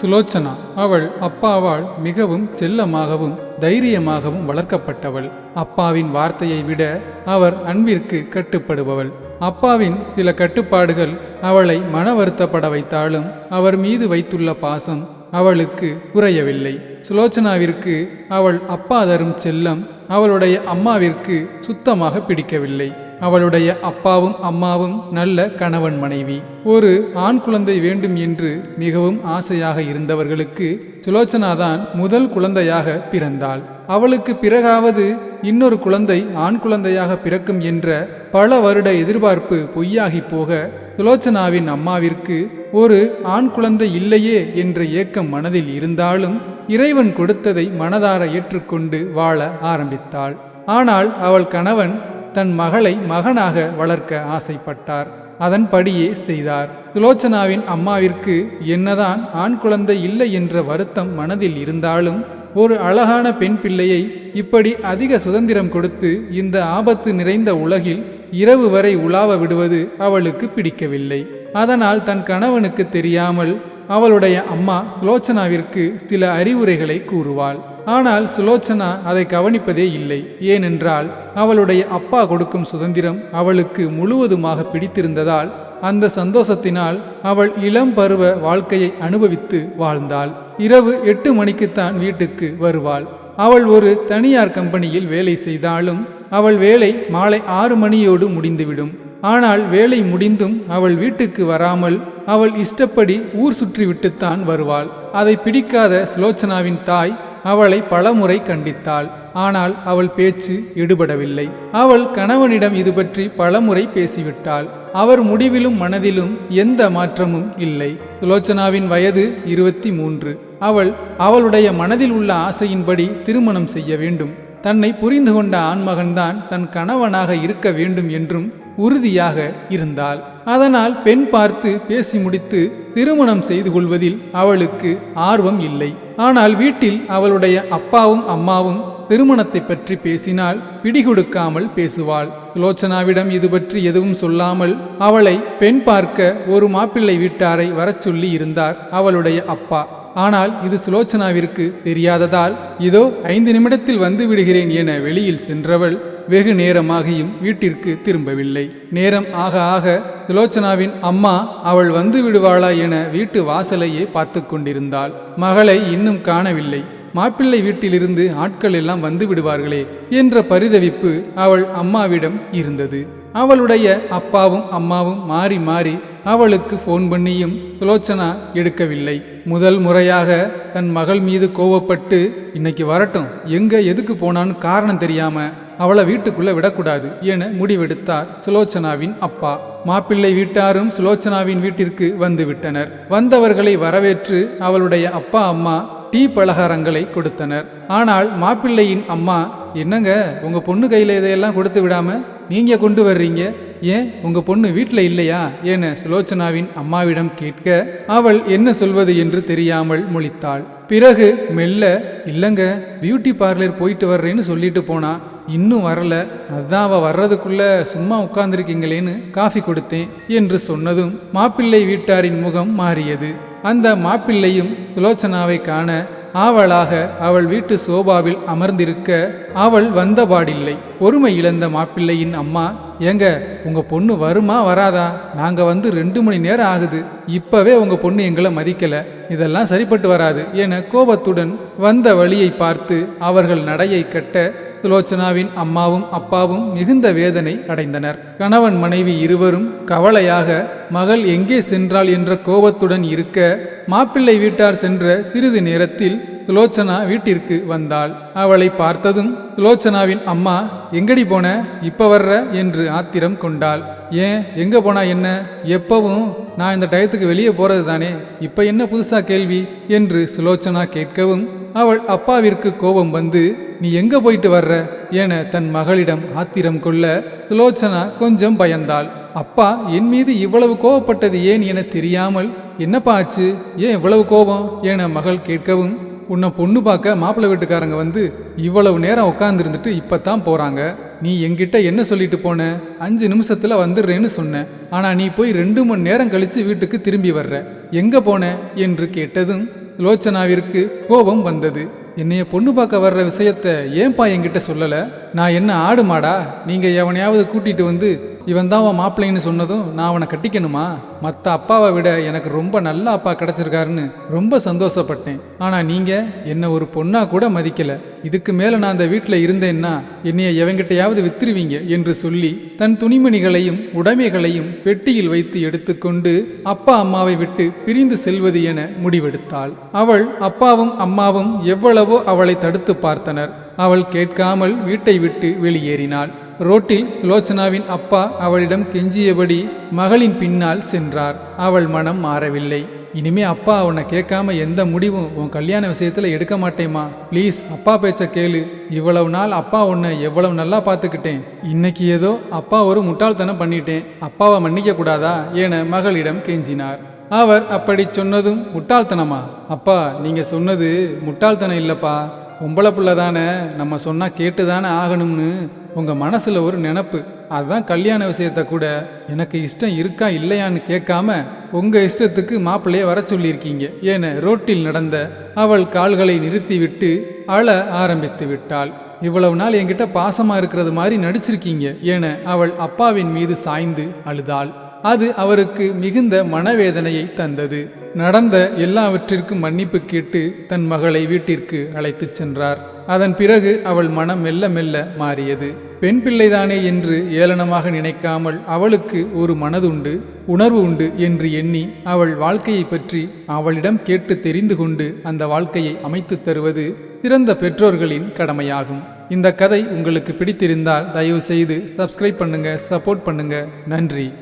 சுலோச்சனா. அவள் அப்பாவால் மிகவும் செல்லமாகவும் தைரியமாகவும் வளர்க்கப்பட்டவள். அப்பாவின் வார்த்தையை விட அவர் அன்பிற்கு கட்டுப்படுபவள். அப்பாவின் சில கட்டுப்பாடுகள் அவளை மன வருத்தப்பட வைத்தாலும் அவர் மீது வைத்துள்ள பாசம் அவளுக்கு குறையவில்லை. சுலோச்சனாவிற்கு அவள் அப்பா தரும் செல்லம் அவளுடைய அம்மாவிற்கு சுத்தமாக பிடிக்கவில்லை. அவளுடைய அப்பாவும் அம்மாவும் நல்ல கணவன் மனைவி. ஒரு ஆண் குழந்தை வேண்டும் என்று மிகவும் ஆசையாக இருந்தவர்களுக்கு சுலோச்சனாதான் முதல் குழந்தையாக பிறந்தாள். அவளுக்கு பிறகாவது இன்னொரு குழந்தை ஆண் குழந்தையாக பிறக்கும் என்ற பல வருட எதிர்பார்ப்பு பொய்யாகி போக சுலோச்சனாவின் அம்மாவிற்கு ஒரு ஆண் குழந்தை இல்லையே என்ற ஏக்கம் மனதில் இருந்தாலும் இறைவன் கொடுத்ததை மனதார ஏற்றுக்கொண்டு வாழ ஆரம்பித்தாள். ஆனால் அவள் கணவன் தன் மகளை மகனாக வளர்க்க ஆசைப்பட்டார். அதன்படியே செய்தார். சுலோச்சனாவின் அம்மாவிற்கு என்னதான் ஆண் குழந்தை இல்லை என்ற வருத்தம் மனதில் இருந்தாலும் ஒரு அழகான பெண் பிள்ளையை இப்படி அதிக சுதந்திரம் கொடுத்து இந்த ஆபத்து நிறைந்த உலகில் இரவு வரை உலாவ விடுவது அவளுக்கு பிடிக்கவில்லை. அதனால் தன் கணவனுக்கு தெரியாமல் அவளுடைய அம்மா சுலோச்சனாவிற்கு சில அறிவுரைகளை கூறுவாள். ஆனால் சுலோச்சனா அதை கவனிப்பதே இல்லை. ஏனென்றால் அவளுடைய அப்பா கொடுக்கும் சுதந்திரம் அவளுக்கு முழுவதுமாக பிடித்திருந்ததால் அந்த சந்தோஷத்தினால் அவள் இளம் பருவ வாழ்க்கையை அனுபவித்து வாழ்ந்தாள். இரவு எட்டு மணிக்குத்தான் வீட்டுக்கு வருவாள். அவள் ஒரு தனியார் கம்பெனியில் வேலை செய்தாலும் அவள் வேலை மாலை ஆறு மணியோடு முடிந்துவிடும். ஆனால் வேலை முடிந்தும் அவள் வீட்டுக்கு வராமல் அவள் இஷ்டப்படி ஊர் சுற்றிவிட்டுத்தான் வருவாள். அதை பிடிக்காத சுலோச்சனாவின் தாய் அவளை பலமுறை கண்டித்தாள். ஆனால் அவள் பேச்சு எடுபடவில்லை அவள் கணவனிடம் இது பற்றி பலமுறை பேசிவிட்டாள். அவர் முடிவிலும் மனதிலும் எந்த மாற்றமும் இல்லை. சுலோச்சனாவின் வயது இருபத்தி மூன்று அவள் அவளுடைய மனதில் உள்ள ஆசையின்படி திருமணம் செய்ய வேண்டும். தன்னை புரிந்து கொண்ட ஆண்மகன்தான் தன் கணவனாக இருக்க வேண்டும் என்றும் உறுதியாக இருந்தாள். அதனால் பெண் பார்த்து பேசி முடித்து திருமணம் செய்து கொள்வதில் அவளுக்கு ஆர்வம் இல்லை. ஆனால் வீட்டில் அவளுடைய அப்பாவும் அம்மாவும் திருமணத்தை பற்றி பேசினால் பிடிகொடுக்காமல் பேசுவாள். சுலோச்சனாவிடம் இது பற்றி எதுவும் சொல்லாமல் அவளை பெண் பார்க்க ஒரு மாப்பிள்ளை வீட்டாரை வரச் சொல்லி இருந்தார் அவளுடைய அப்பா. ஆனால் இது சுலோச்சனாவிற்கு தெரியாததால் இதோ ஐந்து நிமிடத்தில் வந்து விடுகிறேன் என வெளியில் சென்றவள் வெகு நேரமாகியும் வீட்டிற்கு திரும்பவில்லை. நேரம் ஆக ஆக சுலோச்சனாவின் அம்மா அவள் வந்து விடுவாளா என வீட்டு வாசலையே பார்த்து கொண்டிருந்தாள். மகளை இன்னும் காணவில்லை. மாப்பிள்ளை வீட்டிலிருந்து ஆட்கள் எல்லாம் வந்து விடுவார்களே என்ற பரிதவிப்பு அவள் அம்மாவிடம் இருந்தது. அவளுடைய அப்பாவும் அம்மாவும் மாறி மாறி அவளுக்கு ஃபோன் பண்ணியும் சுலோச்சனா எடுக்கவில்லை. முதல் முறையாக தன் மகள் மீது கோவப்பட்டு இன்னைக்கு வரட்டும். எங்க எதுக்கு போனான்னு காரணம் தெரியாம அவளை வீட்டுக்குள்ளே விடக்கூடாது என முடிவெடுத்தார் சுலோச்சனாவின் அப்பா. மாப்பிள்ளை வீட்டாரும் சுலோச்சனாவின் வீட்டிற்கு வந்து விட்டனர். வந்தவர்களை வரவேற்று அவளுடைய அப்பா அம்மா டீ பலகாரங்களை கொடுத்தனர். ஆனால் மாப்பிள்ளையின் அம்மா என்னங்க உங்க பொண்ணு கையில் இதையெல்லாம் கொடுத்து விடாம நீங்க கொண்டு வர்றீங்க? ஏன் உங்க பொண்ணு வீட்டில் இல்லையா? என சுலோச்சனாவின் அம்மாவிடம் கேட்க அவள் என்ன சொல்வது என்று தெரியாமல் முழித்தாள். பிறகு மெல்ல இல்லங்க பியூட்டி பார்லர் போயிட்டு வர்றேன்னு சொல்லிட்டு போனா இன்னும் வரல. அதான் அவ வர்றதுக்குள்ள சும்மா உட்கார்ந்துருக்கீங்களேன்னு காஃபி கொடுத்தேன் என்று சொன்னதும் மாப்பிள்ளை வீட்டாரின் முகம் மாறியது. அந்த மாப்பிள்ளையும் சுலோச்சனாவை காண ஆவலாக அவள் வீட்டு சோபாவில் அமர்ந்திருக்க அவள் வந்தபாடில்லை. பொறுமை இழந்த மாப்பிள்ளையின் அம்மா ஏங்க உங்க பொண்ணு வருமா வராதா? நாங்க வந்து ரெண்டு மணி நேரம் ஆகுது. இப்பவே உங்க பொண்ணு எங்களை மதிக்கல. இதெல்லாம் சரிப்பட்டு வராது என கோபத்துடன் வந்த வழியை பார்த்து அவர்கள் நடையை கட்ட சுலோச்சனாவின் அம்மாவும் அப்பாவும் மிகுந்த வேதனை அடைந்தனர். கணவன் மனைவி இருவரும் கவலையாக மகள் எங்கே சென்றாள் என்ற கோபத்துடன் இருக்க மாப்பிள்ளை வீட்டார் சென்ற சிறிது நேரத்தில் சுலோச்சனா வீட்டிற்கு வந்தாள். அவளை பார்த்ததும் சுலோச்சனாவின் அம்மா எங்கடி போன? இப்ப வர்ற? என்று ஆத்திரம் கொண்டாள். ஏன்? எங்க போனா என்ன? எப்பவும் நான் இந்த டயத்துக்கு வெளியே போறது தானே இப்ப என்ன புதுசா கேள்வி? என்று சுலோச்சனா கேட்கவும் அவள் அப்பாவிற்கு கோபம் வந்து நீ எங்க போயிட்டு வர்ற? என தன் மகளிடம் ஆத்திரம் கொள்ள சுலோச்சனா கொஞ்சம் பயந்தாள். அப்பா என் மீது இவ்வளவு கோபப்பட்டது ஏன் என தெரியாமல் என்னப்பா ஆச்சு? ஏன் இவ்வளவு கோபம்? என மகள் கேட்கவும் உன்னை பொண்ணு பார்க்க மாப்பிள்ளை வீட்டுக்காரங்க வந்து இவ்வளவு நேரம் உட்காந்துருந்துட்டு இப்பதான் போறாங்க. நீ என்கிட்ட என்ன சொல்லிட்டு போன? அஞ்சு நிமிஷத்துல வந்துடுறேன்னு சொன்ன. ஆனா நீ போய் ரெண்டு மணி நேரம் கழிச்சு வீட்டுக்கு திரும்பி வர்ற. எங்க போன? என்று கேட்டதும் சுலோச்சனாவிற்கு கோபம் வந்தது. என்னைய பொண்ணு பார்க்க வர்ற விஷயத்த ஏன்பா என்கிட்ட சொல்லலை? நான் என்ன ஆடு மாடா நீங்க எவனையாவது கூட்டிட்டு வந்து இவன் தான் உன் மாப்பிள்ளைன்னு சொன்னதும் நான் அவனை கட்டிக்கணுமா? மற்ற அப்பாவை விட எனக்கு ரொம்ப நல்ல அப்பா கிடைச்சிருக்காருன்னு ரொம்ப சந்தோஷப்பட்டேன். ஆனா நீங்க என்ன ஒரு பொண்ணா கூட மதிக்கல. இதுக்கு மேல நான் அந்த வீட்டில் இருந்தேன்னா என்னைய எவங்கிட்டையாவது வித்துருவீங்க என்று சொல்லி தன் துணிமணிகளையும் உடைமைகளையும் பெட்டியில் வைத்து எடுத்துக்கொண்டு அப்பா அம்மாவை விட்டு பிரிந்து செல்வது என முடிவெடுத்தாள். அவள் அப்பாவும் அம்மாவும் எவ்வளவோ அவளை தடுத்து பார்த்தனர். அவள் கேட்காமல் வீட்டை விட்டு வெளியேறினாள். ரோட்டில் சுலோச்சனாவின் அப்பா அவளிடம் கெஞ்சியபடி மகளின் பின்னால் சென்றார். அவள் மனம் மாறவில்லை. இனிமே அப்பா உன்னை கேட்காம எந்த முடிவும் உன் கல்யாண விஷயத்துல எடுக்க மாட்டேமா ப்ளீஸ் அப்பா பேச்ச கேளு. இவ்வளவு நாள் அப்பா உன்னை எவ்வளவு நல்லா பார்த்துக்கிட்டேன். இன்னைக்கு ஏதோ அப்பா ஒரு முட்டாள்தனம் பண்ணிட்டேன். அப்பாவை மன்னிக்க கூடாதா என மகளிடம் கெஞ்சினார். அவர் அப்படி சொன்னதும் முட்டாள்தனமா? அப்பா நீங்க சொன்னது முட்டாள்தனம் இல்லப்பா. பொம்பளை பிள்ளை தானே நம்ம சொன்னால் கேட்டு தானே ஆகணும்னு உங்கள் மனசில் ஒரு நினப்பு. அதுதான் கல்யாண விஷயத்த கூட எனக்கு இஷ்டம் இருக்கா இல்லையான்னு கேட்காம உங்கள் இஷ்டத்துக்கு மாப்பிள்ளைய வர சொல்லியிருக்கீங்க. என ரோட்டில் நடந்த அவள் கால்களை நிறுத்திவிட்டு அழ ஆரம்பித்து விட்டாள். இவ்வளவு நாள் என்கிட்ட பாசமாக இருக்கிறது மாதிரி நடிச்சிருக்கீங்க என அவள் அப்பாவின் மீது சாய்ந்து அழுதாள். அது அவருக்கு மிகுந்த மனவேதனையை தந்தது. நடந்த எல்லாவற்றிற்கும் மன்னிப்பு கேட்டு தன் மகளை வீட்டிற்கு அழைத்துச் சென்றார். அதன் பிறகு அவள் மனம் மெல்ல மெல்ல மாறியது. பெண் பிள்ளைதானே என்று ஏளனமாக நினைக்காமல் அவளுக்கு ஒரு மனதுண்டு உணர்வு உண்டு என்று எண்ணி அவள் வாழ்க்கையை பற்றி அவளிடம் கேட்டு தெரிந்து கொண்டு அந்த வாழ்க்கையை அமைத்துத் தருவது சிறந்த பெற்றோர்களின் கடமையாகும். இந்த கதை உங்களுக்கு பிடித்திருந்தால் தயவு செய்து சப்ஸ்கிரைப் பண்ணுங்க சப்போர்ட் பண்ணுங்க. நன்றி.